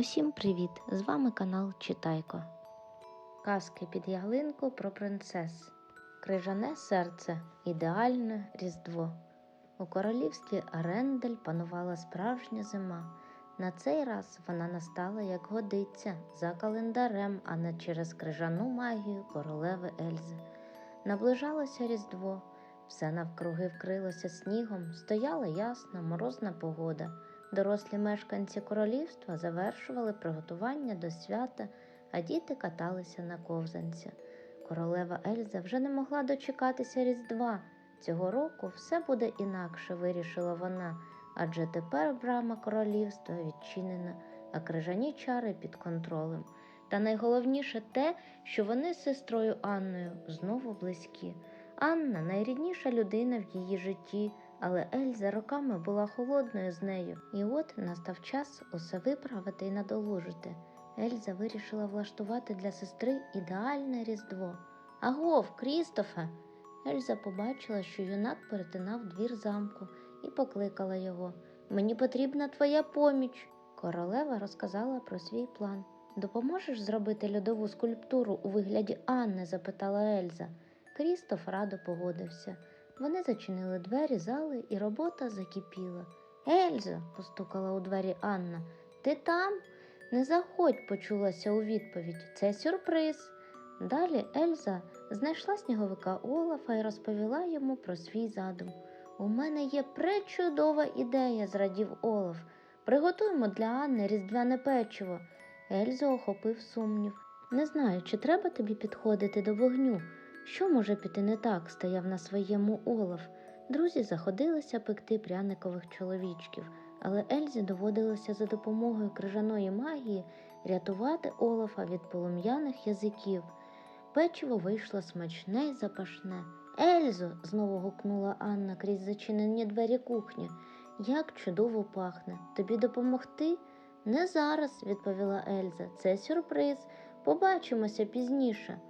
Усім привіт! З вами канал Читайко. Казки під ялинку про принцес. Крижане серце. Ідеальне Різдво. У королівстві Арендель панувала справжня зима. На цей раз вона настала як годиться, за календарем, а не через крижану магію королеви Ельзи. Наближалося Різдво, все навкруги вкрилося снігом, стояла ясна морозна погода. Дорослі мешканці королівства завершували приготування до свята, а діти каталися на ковзанці. Королева Ельза вже не могла дочекатися Різдва. Цього року все буде інакше, вирішила вона, адже тепер брама королівства відчинена, а крижані чари під контролем. Та найголовніше те, що вони з сестрою Анною знову близькі. Анна найрідніша людина в її житті, але Ельза роками була холодною з нею, і от настав час усе виправити і надолужити. Ельза вирішила влаштувати для сестри ідеальне різдво. Агов, Крістофе! Ельза побачила, що юнак перетинав двір замку і покликала його. Мені потрібна твоя поміч. Королева розказала про свій план. Допоможеш зробити льодову скульптуру у вигляді Анни? запитала Ельза. Крістоф радо погодився. Вони зачинили двері зали, і робота закипіла. Ельза, постукала у двері Анна, ти там? Не заходь, почулася у відповідь. Це сюрприз. Далі Ельза знайшла сніговика Олафа і розповіла йому про свій задум. У мене є пречудова ідея, зрадів Олаф. Приготуємо для Анни різдвяне печиво. Ельзу охопив сумнів. Не знаю, чи треба тобі підходити до вогню. Що може піти не так? стояв на своєму Олаф. Друзі заходилися пекти пряникових чоловічків, але Ельзі доводилося за допомогою крижаної магії рятувати Олафа від полум'яних язиків. Печиво вийшло смачне й запашне. Ельзо, знову гукнула Анна крізь зачинені двері кухні. Як чудово пахне. Тобі допомогти? Не зараз, відповіла Ельза. Це сюрприз. Побачимося пізніше.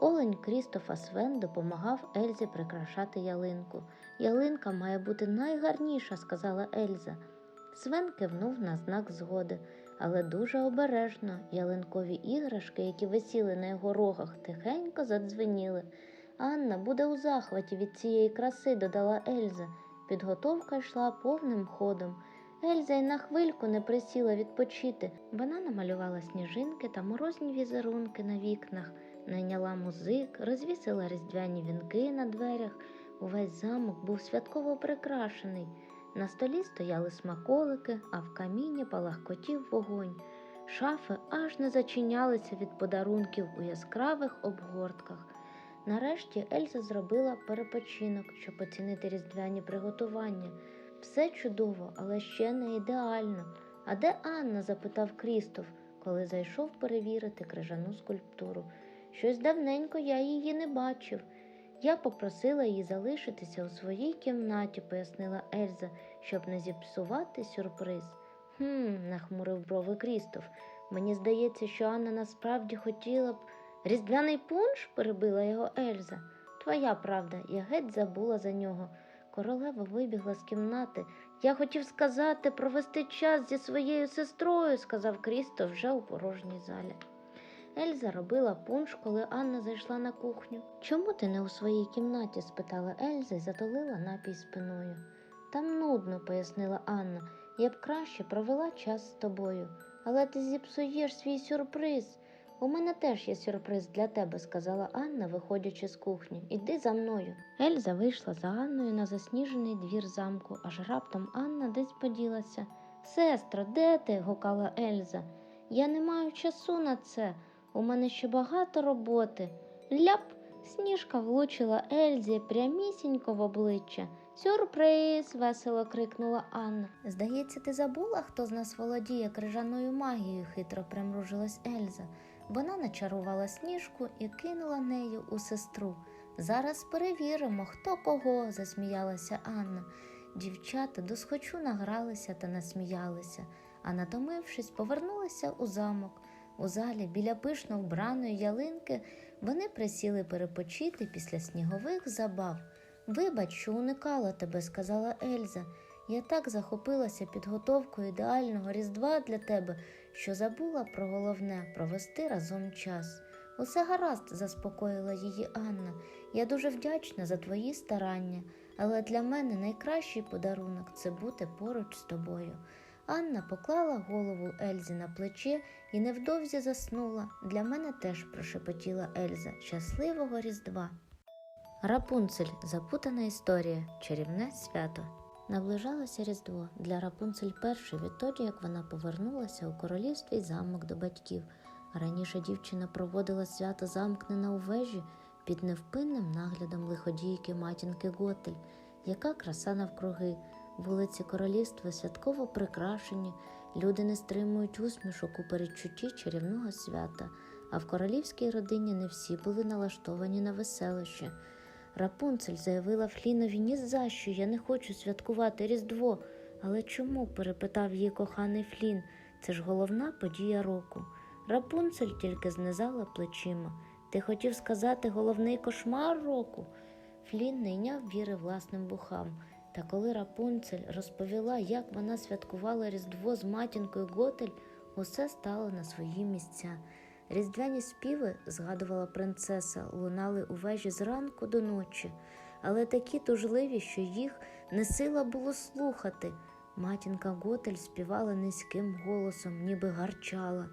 Олень Крістофа Свен допомагав Ельзі прикрашати ялинку. Ялинка має бути найгарніша, сказала Ельза. Свен кивнув на знак згоди, але дуже обережно ялинкові іграшки, які висіли на його рогах, тихенько задзвеніли. Анна буде у захваті від цієї краси, додала Ельза. Підготовка йшла повним ходом. Ельза й на хвильку не присіла відпочити. Вона намалювала сніжинки та морозні візерунки на вікнах, найняла музик, розвісила різдвяні вінки на дверях. Увесь замок був святково прикрашений. На столі стояли смаколики, а в каміні палахкотів вогонь. Шафи аж не зачинялися від подарунків у яскравих обгортках. Нарешті Ельза зробила перепочинок, щоб оцінити різдвяні приготування. Все чудово, але ще не ідеально. А де Анна? запитав Крістоф, коли зайшов перевірити крижану скульптуру. Щось давненько я її не бачив. Я попросила її залишитися у своїй кімнаті, пояснила Ельза, щоб не зіпсувати сюрприз. Хм, нахмурив брови Крістоф. Мені здається, що Анна насправді хотіла б. Різдвяний пунш? перебила його Ельза. Твоя правда, я геть забула за нього. Королева вибігла з кімнати. Я хотів сказати провести час зі своєю сестрою, сказав Крісто вже у порожній залі. Ельза робила пунш, коли Анна зайшла на кухню. Чому ти не у своїй кімнаті? спитала Ельза і затулила напій спиною. Там нудно, пояснила Анна. Я б краще провела час з тобою, але ти зіпсуєш свій сюрприз. У мене теж є сюрприз для тебе, сказала Анна, виходячи з кухні. Іди за мною. Ельза вийшла за Анною на засніжений двір замку, аж раптом Анна десь поділася. Сестро, де ти? гукала Ельза. Я не маю часу на це. У мене ще багато роботи. Ляп! Сніжка влучила Ельзі прямісінько в обличчя. Сюрприз! весело крикнула Анна. Здається, ти забула, хто з нас володіє крижаною магією, хитро примружилась Ельза. Вона начарувала сніжку і кинула нею у сестру. Зараз перевіримо, хто кого, засміялася Анна. Дівчата досхочу награлися та насміялися, а натомившись, повернулися у замок. У залі біля пишно вбраної ялинки вони присіли перепочити після снігових забав. Вибач, що уникала тебе, сказала Ельза. Я так захопилася підготовкою ідеального Різдва для тебе, що забула про головне провести разом час. Усе гаразд, заспокоїла її Анна. Я дуже вдячна за твої старання, але для мене найкращий подарунок це бути поруч з тобою. Анна поклала голову Ельзі на плече і невдовзі заснула. Для мене теж прошепотіла Ельза щасливого Різдва. Рапунцель запутана історія, чарівне свято. Наближалося Різдво для Рапунцель перше відтоді, як вона повернулася у королівський замок до батьків. Раніше дівчина проводила свято замкнена у вежі під невпинним наглядом лиходійки матінки Готель, яка краса навкруги. Вулиці королівства святково прикрашені, люди не стримують усмішок у передчутті чарівного свята, а в королівській родині не всі були налаштовані на веселище. Рапунцель заявила Флінові ні за що, я не хочу святкувати Різдво. Але чому? перепитав її коханий Флін. Це ж головна подія року. Рапунцель тільки знизала плечима. Ти хотів сказати головний кошмар року? Флін не йняв віри власним вухам. Та коли Рапунцель розповіла, як вона святкувала Різдво з матінкою Готель, усе стало на свої місця. Різдвяні співи, згадувала принцеса, лунали у вежі зранку до ночі, але такі тужливі, що їх не сила було слухати. Матінка Готель співала низьким голосом, ніби гарчала,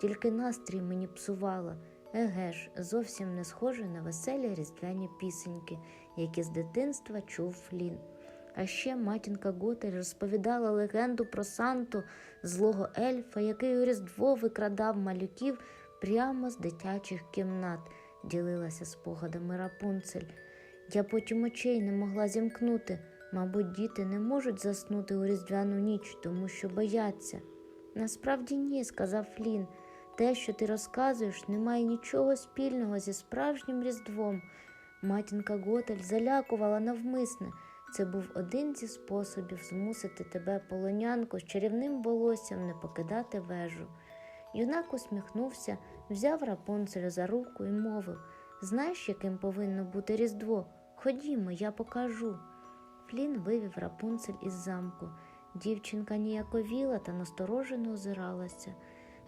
тільки настрій мені псувала. Еге ж, зовсім не схоже на веселі різдвяні пісеньки, які з дитинства чув Флін. А ще матінка Готель розповідала легенду про Санту, злого ельфа, який у Різдво викрадав малюків прямо з дитячих кімнат, ділилася спогадами Рапунцель. Я потім очей не могла зімкнути. Мабуть, діти не можуть заснути у різдвяну ніч, тому що бояться. Насправді ні, сказав Флін. Те, що ти розказуєш, не має нічого спільного зі справжнім Різдвом. Матінка Готель залякувала навмисне. Це був один зі способів змусити тебе, полонянку, з чарівним волоссям не покидати вежу. Юнак усміхнувся, взяв Рапунцеля за руку і мовив Знаєш, яким повинно бути Різдво? Ходімо, я покажу. Флін вивів Рапунцель із замку. Дівчинка ніяковіла та насторожено озиралася,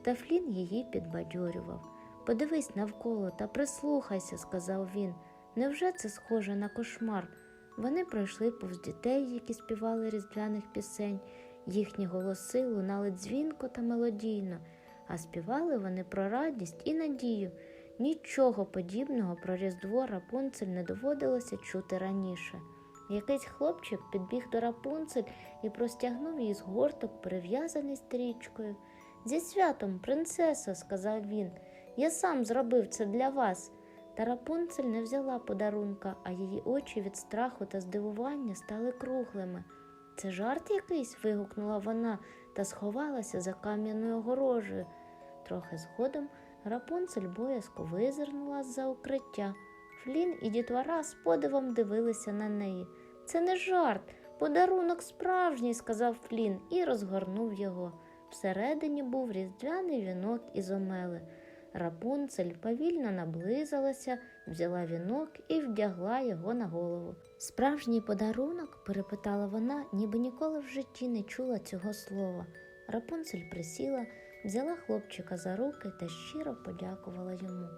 та Флін її підбадьорював. Подивись навколо та прислухайся, сказав він. Невже це схоже на кошмар? Вони пройшли повз дітей, які співали різдвяних пісень, їхні голоси лунали дзвінко та мелодійно, а співали вони про радість і надію. Нічого подібного про Різдво Рапунцель не доводилося чути раніше. Якийсь хлопчик підбіг до Рапунцель і простягнув її з горток, перев'язаний стрічкою. Зі святом, принцесо, сказав він, я сам зробив це для вас. Та Рапунцель не взяла подарунка, а її очі від страху та здивування стали круглими. Це жарт якийсь? вигукнула вона та сховалася за кам'яною огорожею. Трохи згодом Рапунцель боязко визирнула з-за укриття. Флін і дітвора з подивом дивилися на неї. Це не жарт, подарунок справжній, сказав Флін і розгорнув його. Всередині був різдвяний вінок із омели. Рапунцель повільно наблизилася, взяла вінок і вдягла його на голову. Справжній подарунок? перепитала вона, ніби ніколи в житті не чула цього слова. Рапунцель присіла, взяла хлопчика за руки та щиро подякувала йому.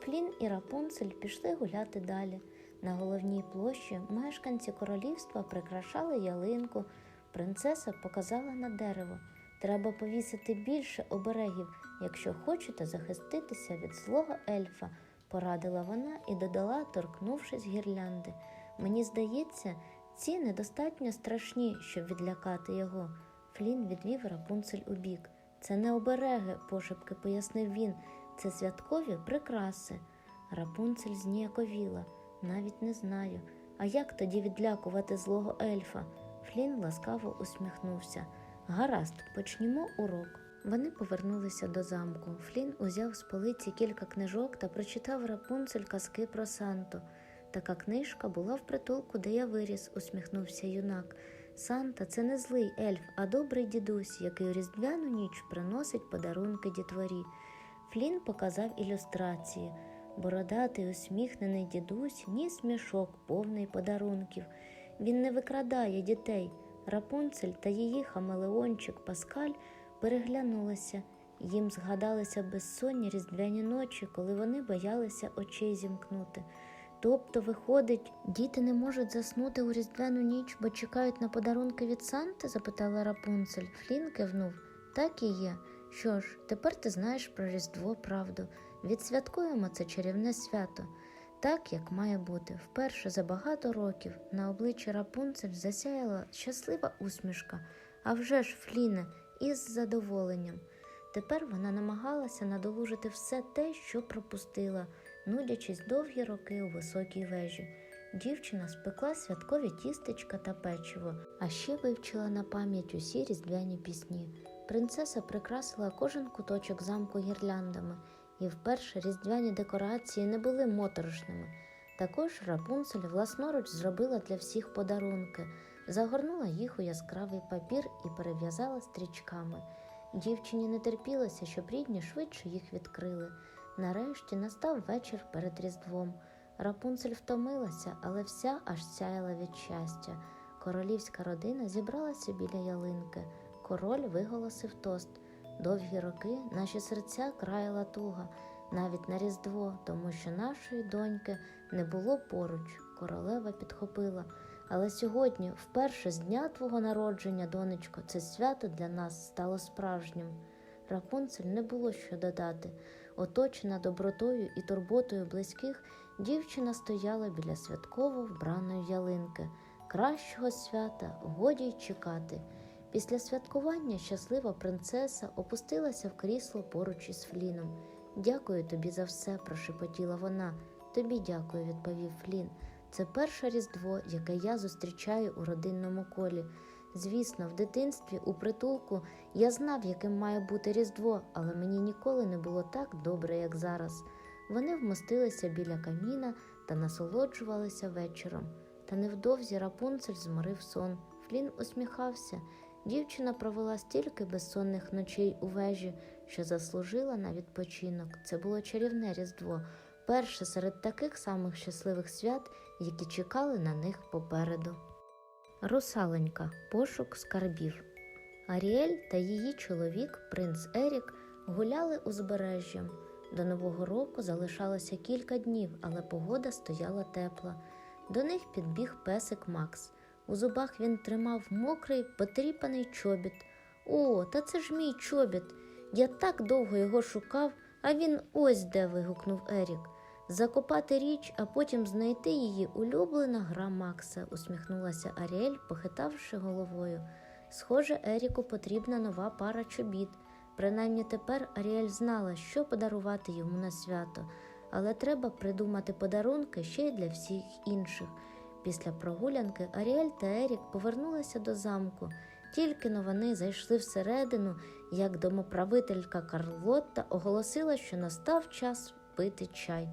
Флін і Рапунцель пішли гуляти далі. На головній площі мешканці королівства прикрашали ялинку. Принцеса показала на дерево. Треба повісити більше оберегів, якщо хочете захиститися від злого ельфа, порадила вона і додала, торкнувшись гірлянди. Мені здається, ці недостатньо страшні, щоб відлякати його. Флін відвів Рапунцель у бік. Це не обереги, пошепки пояснив він. Це святкові прикраси. Рапунцель зніяковіла. Навіть не знаю. А як тоді відлякувати злого ельфа? Флін ласкаво усміхнувся. Гаразд, почнімо урок. Вони повернулися до замку. Флін узяв з полиці кілька книжок та прочитав Рапунцель казки про Санту. Така книжка була в притулку, де я виріс, усміхнувся юнак. Санта це не злий ельф, а добрий дідусь, який у різдвяну ніч приносить подарунки дітворі. Флін показав ілюстрації. Бородатий усміхнений дідусь ніс мішок, повний подарунків. Він не викрадає дітей, Рапунцель та її хамелеончик Паскаль переглянулися. Їм згадалися безсонні різдвяні ночі, коли вони боялися очей зімкнути. Тобто, виходить, діти не можуть заснути у різдвяну ніч, бо чекають на подарунки від Санти? запитала Рапунцель. Флін кивнув. Так і є. Що ж, тепер ти знаєш про Різдво правду. Відсвяткуємо це чарівне свято. Так, як має бути, вперше за багато років на обличчі Рапунцель засяяла щаслива усмішка, а вже ж Фліне із задоволенням. Тепер вона намагалася надолужити все те, що пропустила, нудячись довгі роки у високій вежі. Дівчина спекла святкові тістечка та печиво, а ще вивчила на пам'ять усі різдвяні пісні. Принцеса прикрасила кожен куточок замку гірляндами, і вперше різдвяні декорації не були моторошними. Також Рапунцель власноруч зробила для всіх подарунки, загорнула їх у яскравий папір і перев'язала стрічками. Дівчині не терпілося, щоб рідні швидше їх відкрили. Нарешті настав вечір перед Різдвом. Рапунцель втомилася, але вся аж сяяла від щастя. Королівська родина зібралася біля ялинки. Король виголосив тост. Довгі роки наші серця краяла туга, навіть на Різдво, тому що нашої доньки не було поруч. Королева підхопила. Але сьогодні, вперше з дня твого народження, донечко, це свято для нас стало справжнім. Рапунцель не було що додати. Оточена добротою і турботою близьких, дівчина стояла біля святково вбраної ялинки. Кращого свята годі й чекати. Після святкування щаслива принцеса опустилася в крісло поруч із Фліном. Дякую тобі за все, прошепотіла вона. Тобі дякую, відповів Флін. Це перше різдво, яке я зустрічаю у родинному колі. Звісно, в дитинстві у притулку я знав, яким має бути Різдво, але мені ніколи не було так добре, як зараз. Вони вмостилися біля каміна та насолоджувалися вечором. Та невдовзі Рапунцель зморив сон. Флін усміхався. Дівчина провела стільки безсонних ночей у вежі, що заслужила на відпочинок. Це було чарівне Різдво, перше серед таких самих щасливих свят, які чекали на них попереду. Русаленька пошук скарбів. Аріель та її чоловік, принц Ерік, гуляли узбережжям. До Нового року залишалося кілька днів, але погода стояла тепла. До них підбіг песик Макс. У зубах він тримав мокрий, потріпаний чобіт. О, та це ж мій чобіт. Я так довго його шукав, а він ось де. вигукнув Ерік. Закопати річ, а потім знайти її улюблена гра Макса, усміхнулася Аріель, похитавши головою. Схоже, Еріку потрібна нова пара чобіт. Принаймні тепер Аріель знала, що подарувати йому на свято, але треба придумати подарунки ще й для всіх інших. Після прогулянки Аріель та Ерік повернулися до замку. Тільки но вони зайшли всередину, як домоправителька Карлотта оголосила, що настав час пити чай.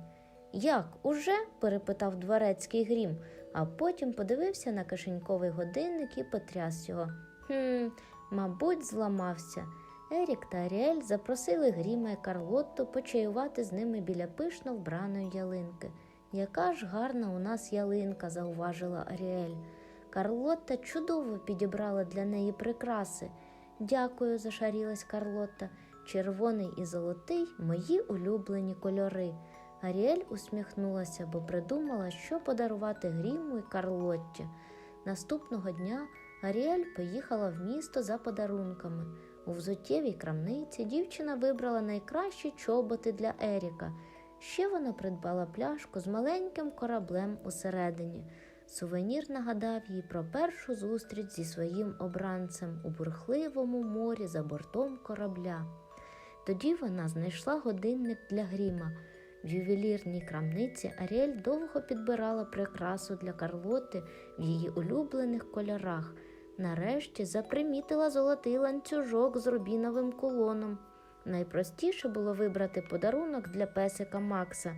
Як, уже? перепитав дворецький грім, а потім подивився на кишеньковий годинник і потряс його. Хм, мабуть, зламався. Ерік та Аріель запросили Гріма і Карлотту почаювати з ними біля пишно вбраної ялинки. Яка ж гарна у нас ялинка, зауважила Аріель. Карлотта чудово підібрала для неї прикраси. Дякую, зашарілась Карлотта. Червоний і золотий мої улюблені кольори. Аріель усміхнулася, бо придумала, що подарувати Гріму і Карлотті. Наступного дня Аріель поїхала в місто за подарунками. У взуттєвій крамниці дівчина вибрала найкращі чоботи для Еріка. Ще вона придбала пляшку з маленьким кораблем усередині. Сувенір нагадав їй про першу зустріч зі своїм обранцем у бурхливому морі за бортом корабля. Тоді вона знайшла годинник для гріма. В ювелірній крамниці Аріель довго підбирала прикрасу для Карлоти в її улюблених кольорах. Нарешті запримітила золотий ланцюжок з рубіновим кулоном. Найпростіше було вибрати подарунок для песика Макса.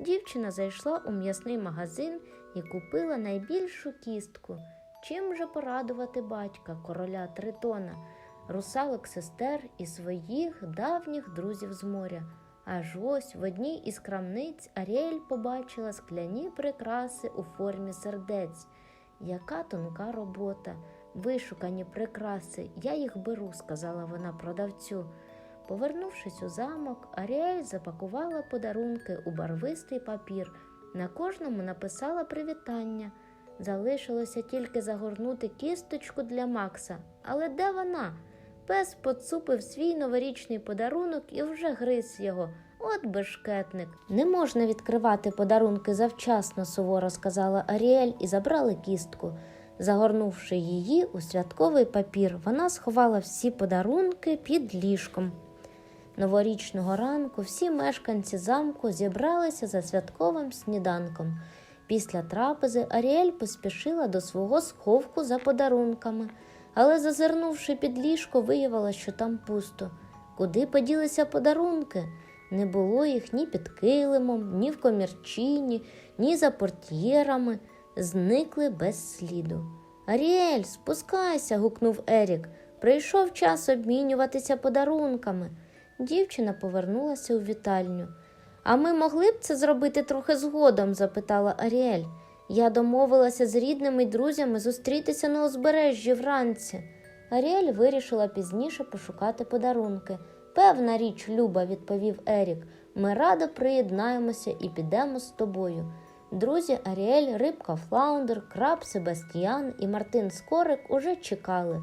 Дівчина зайшла у м'ясний магазин і купила найбільшу кістку. Чим же порадувати батька, короля Тритона, русалок сестер і своїх давніх друзів з моря. Аж ось в одній із крамниць Аріель побачила скляні прикраси у формі сердець. Яка тонка робота. вишукані прикраси, я їх беру, сказала вона продавцю. Повернувшись у замок, Аріель запакувала подарунки у барвистий папір. На кожному написала привітання. Залишилося тільки загорнути кісточку для Макса. Але де вона? Пес поцупив свій новорічний подарунок і вже гриз його. От бешкетник. Не можна відкривати подарунки завчасно, суворо сказала Аріель і забрали кістку. Загорнувши її у святковий папір, вона сховала всі подарунки під ліжком. Новорічного ранку всі мешканці замку зібралися за святковим сніданком. Після трапези Аріель поспішила до свого сховку за подарунками, але, зазирнувши під ліжко, виявила, що там пусто. Куди поділися подарунки? Не було їх ні під килимом, ні в комірчині, ні за портьєрами, зникли без сліду. Аріель, спускайся, гукнув Ерік. Прийшов час обмінюватися подарунками. Дівчина повернулася у вітальню. А ми могли б це зробити трохи згодом? запитала Аріель. Я домовилася з рідними й друзями зустрітися на узбережжі вранці. Аріель вирішила пізніше пошукати подарунки. Певна річ, Люба, відповів Ерік. Ми радо приєднаємося і підемо з тобою. Друзі Аріель, Рибка Флаундер, Краб Себастьян і Мартин Скорик уже чекали.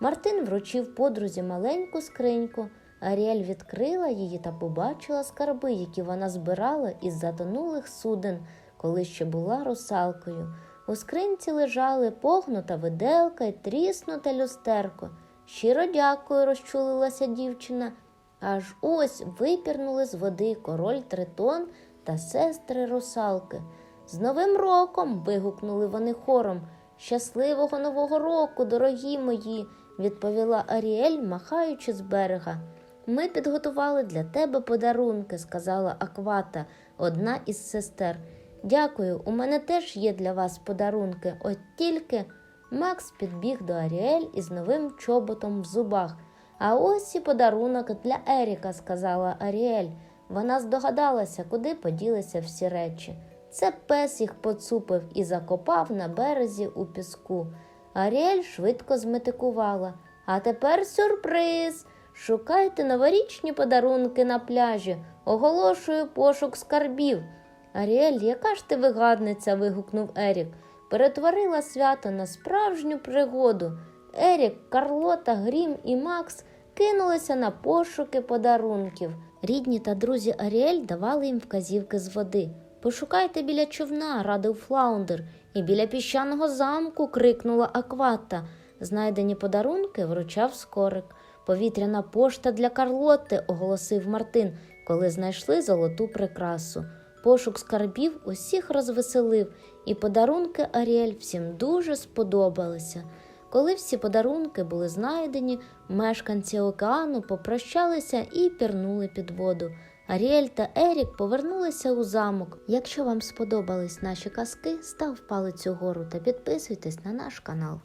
Мартин вручив подрузі маленьку скриньку. Аріель відкрила її та побачила скарби, які вона збирала із затонулих суден, коли ще була русалкою. У скринці лежали погнута виделка й тріснуте люстерко. Щиро дякую, розчулилася дівчина. Аж ось випірнули з води король Тритон та сестри русалки. З Новим роком. вигукнули вони хором. Щасливого нового року, дорогі мої, відповіла Аріель, махаючи з берега. Ми підготували для тебе подарунки, сказала Аквата, одна із сестер. Дякую, у мене теж є для вас подарунки. От тільки Макс підбіг до Аріель із новим чоботом в зубах. А ось і подарунок для Еріка, сказала Аріель. Вона здогадалася, куди поділися всі речі. Це пес їх поцупив і закопав на березі у піску. Аріель швидко зметикувала. А тепер сюрприз. Шукайте новорічні подарунки на пляжі. Оголошую пошук скарбів. Аріель, яка ж ти вигадниця? вигукнув Ерік. Перетворила свято на справжню пригоду. Ерік, Карлота, Грім і Макс кинулися на пошуки подарунків. Рідні та друзі Аріель давали їм вказівки з води. Пошукайте біля човна, радив Флаундер, і біля піщаного замку крикнула Аквата. Знайдені подарунки вручав скорик. Повітряна пошта для Карлотти, оголосив Мартин, коли знайшли золоту прикрасу. Пошук скарбів усіх розвеселив, і подарунки Аріель всім дуже сподобалися. Коли всі подарунки були знайдені, мешканці океану попрощалися і пірнули під воду. Аріель та Ерік повернулися у замок. Якщо вам сподобались наші казки, став палець угору та підписуйтесь на наш канал.